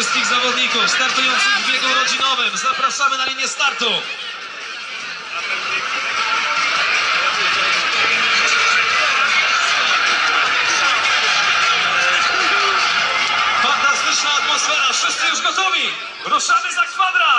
zawodników startujących w biegu rodzinowym. Zapraszamy na linię startu. Fantastyczna atmosfera, wszyscy już gotowi. Ruszamy za kwadrans.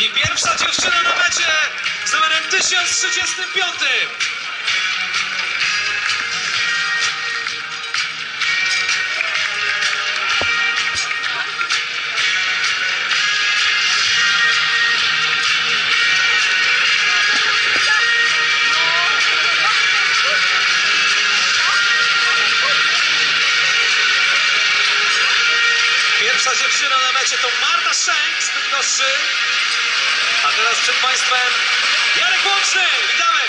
I pierwsza dziewczyna na mecie z numerem 1035. Pierwsza dziewczyna na mecie to Marta Szenk z Bydgoszczy. Teraz przed Państwem Jarek Łączny. Witamy!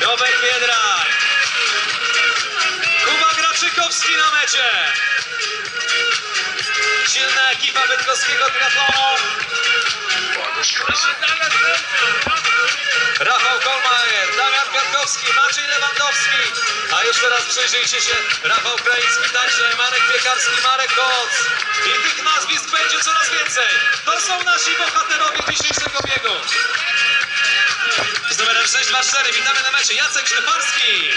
Robert Biedrak. Kuba Graczykowski na mecie. Silna ekipa bydgoskiego triatlonu. Rafał Kolmajer, Damian Piatkowski, Maciej Lewandowski. A już teraz przyjrzyjcie się, Rafał Krański także, Marek Piekarski, Marek Koc. I tych nazwisk będzie coraz więcej. To są nasi bohaterowie dzisiejszego biegu. Z numerem 624 witamy na mecie Jacek Sztyfarski.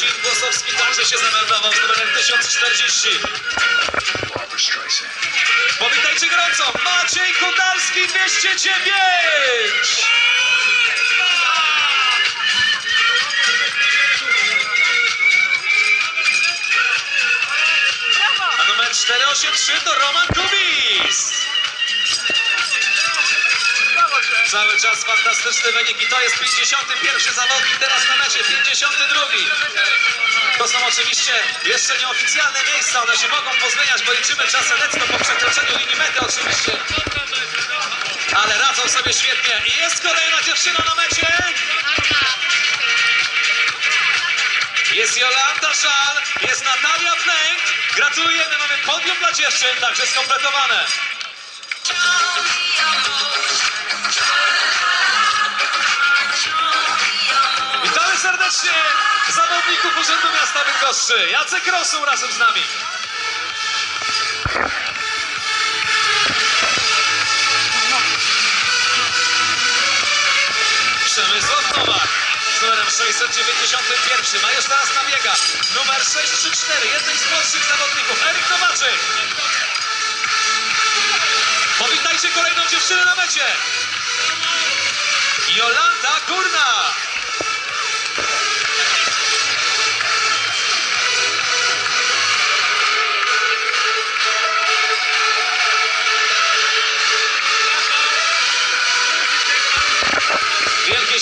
Marcin Głosowski także się zameldował z numerem 1040. Powitajcie gorąco, Maciej Kudalski 209! A numer 483 to Roman Kubis. Cały czas fantastyczny wynik i to jest 51 zawodnik, teraz na mecie 52. To są oczywiście jeszcze nieoficjalne miejsca, one się mogą pozmieniać, bo liczymy czasem letno po przekroczeniu linii mety oczywiście. Ale radzą sobie świetnie i jest kolejna dziewczyna na mecie. Jest Jolanta Szal, jest Natalia Pnęk. Gratulujemy, mamy podium dla dziewczyn, także skompletowane. Serdecznie zawodników Urzędu Miasta Bydgoszczy. Jacek Rosuł razem z nami. Przemysław Nowak z numerem 691. Ma już teraz nabiega. Numer 634. Jeden z młodszych zawodników. Eryk Nowaczyk. Powitajcie kolejną dziewczynę na mecie. Jolanta Górna.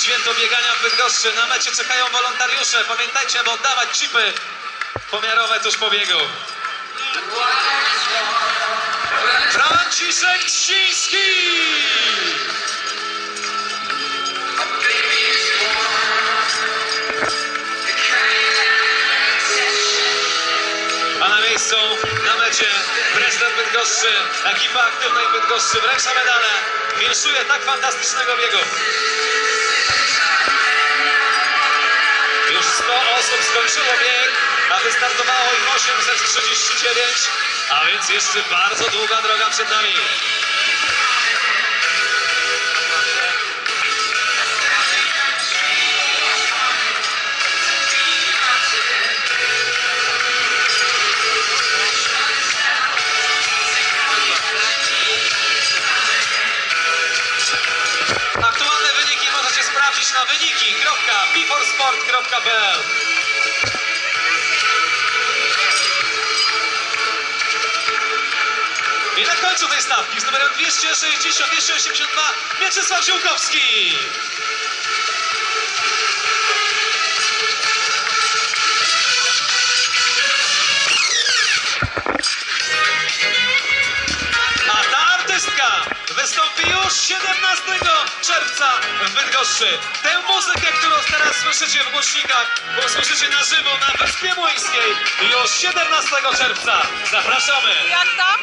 Święto biegania w Bydgoszczy. Na mecie czekają wolontariusze. Pamiętajcie, aby oddawać chipy pomiarowe tuż po biegu. Franciszek Trzciński! A na miejscu, na mecie, prezydent Bydgoszczy, ekipa aktywnej Bydgoszczy wręcza medale. Winszuje tak fantastycznego biegu. 100 osób skończyło bieg, a wystartowało ich 839, a więc jeszcze bardzo długa droga przed nami. Końcu tej stawki z numerem 260, 282 Mieczysław Ziółkowski. A ta artystka wystąpi już 17 czerwca w Bydgoszczy. Muzykę, którą teraz słyszycie w głośnikach, usłyszycie na żywo na Wyspie Młyńskiej już 17 czerwca. Zapraszamy! Jak tam?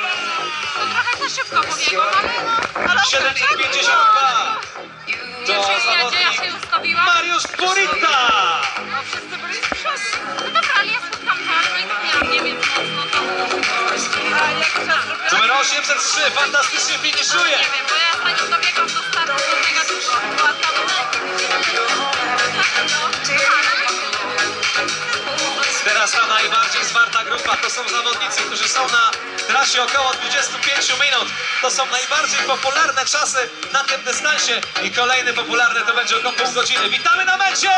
No trochę za szybko pobiegłam, ale no... ale 752 Nie to gdzie ja się zawodnik ustawiłam. Mariusz Burita. No wszyscy byli z przodu. No dobra, ale ja spotkam czarno i tak miałam Niemiec mocno, to... Numer 803 fantastycznie finiszuje. Nie wiem, Teraz ta najbardziej zwarta grupa to są zawodnicy, którzy są na trasie około 25 minut. To są najbardziej popularne czasy na tym dystansie i kolejny popularny to będzie około pół godziny. Witamy na mecie!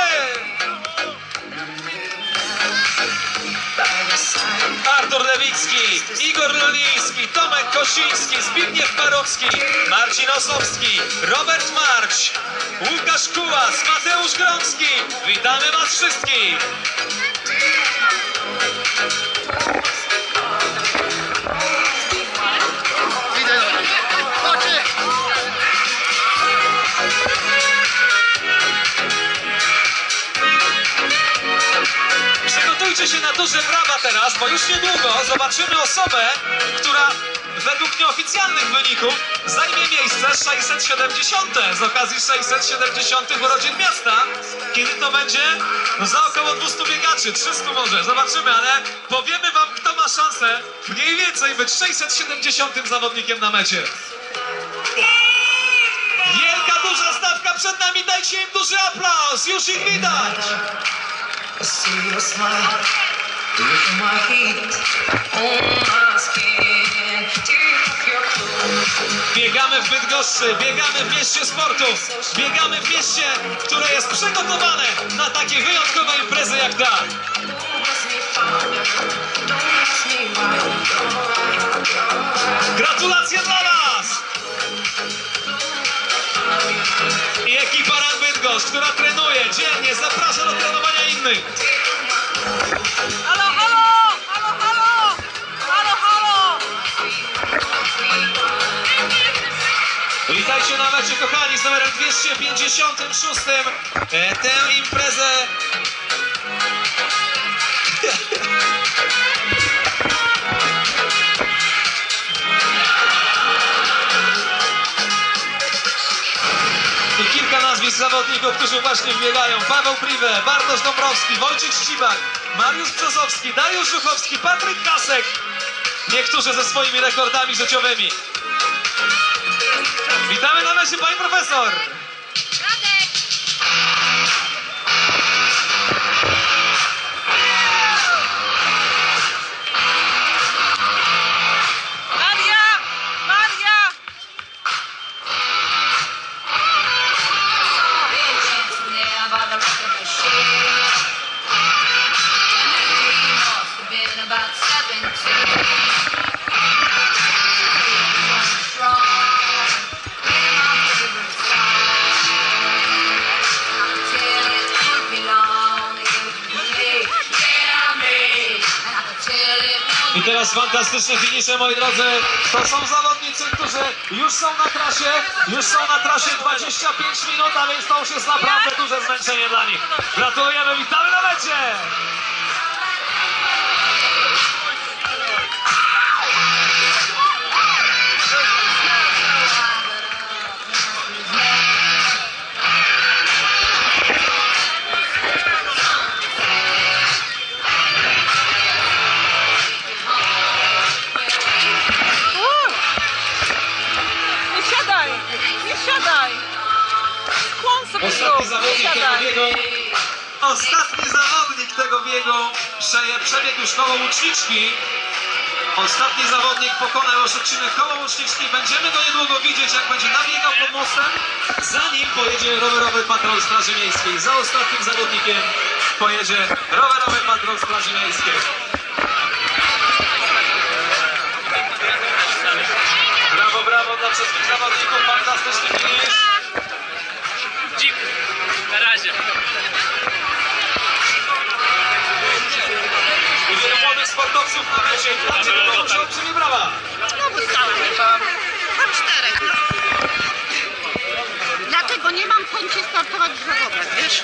Artur Lewicki, Igor Luliński, Tomek Kosiński, Zbigniew Parowski, Marcin Osowski, Robert Marć, Łukasz Kułas, Mateusz Gromski. Witamy Was wszystkich! Przygotujcie się na duże brawa teraz, bo już niedługo zobaczymy osobę, która według nieoficjalnych wyników zajmie miejsce 670 z okazji 670 urodzin miasta. Kiedy to będzie? No za około 200 biegaczy, 300 może, zobaczymy, ale powiemy wam, kto ma szansę mniej więcej być 670 zawodnikiem na mecie. Wielka, duża stawka przed nami, dajcie im duży aplauz, już ich widać! See your smile, with my heat on my skin. Biegamy w Bydgoszczy, biegamy w mieście sportu, biegamy w mieście, które jest przygotowane na takie wyjątkowe imprezy jak ta. Gratulacje dla Was! I ekipa Run Bydgoszcz, która Halo, halo! Halo, halo! Witajcie na mecie, kochani, z numerem 256. E, tę imprezę nazwisk zawodników, którzy właśnie wbiegają. Paweł Priwe, Bartosz Dąbrowski, Wojciech Ścibak, Mariusz Brzozowski, Dariusz Żuchowski, Patryk Kasek. Niektórzy ze swoimi rekordami życiowymi. Witamy na mecie, pani profesor! Would I teraz fantastyczne finisze, moi drodzy. To są zawodnicy, którzy już są na trasie, już są na trasie 25 minut, a więc to już jest naprawdę duże zmęczenie dla nich. Gratulujemy, witamy na mecie! Pokonał odcinek koło łuczniczki. Będziemy go niedługo widzieć, jak będzie nabiegał pod mostem. Zanim pojedzie rowerowy patrol Straży Miejskiej. Za ostatnim zawodnikiem pojedzie rowerowy patrol Straży Miejskiej. Brawo, brawo dla wszystkich zawodników. Fantastyczny finish. Chyba. Tam. Dlatego nie mam chęci startować w wiesz?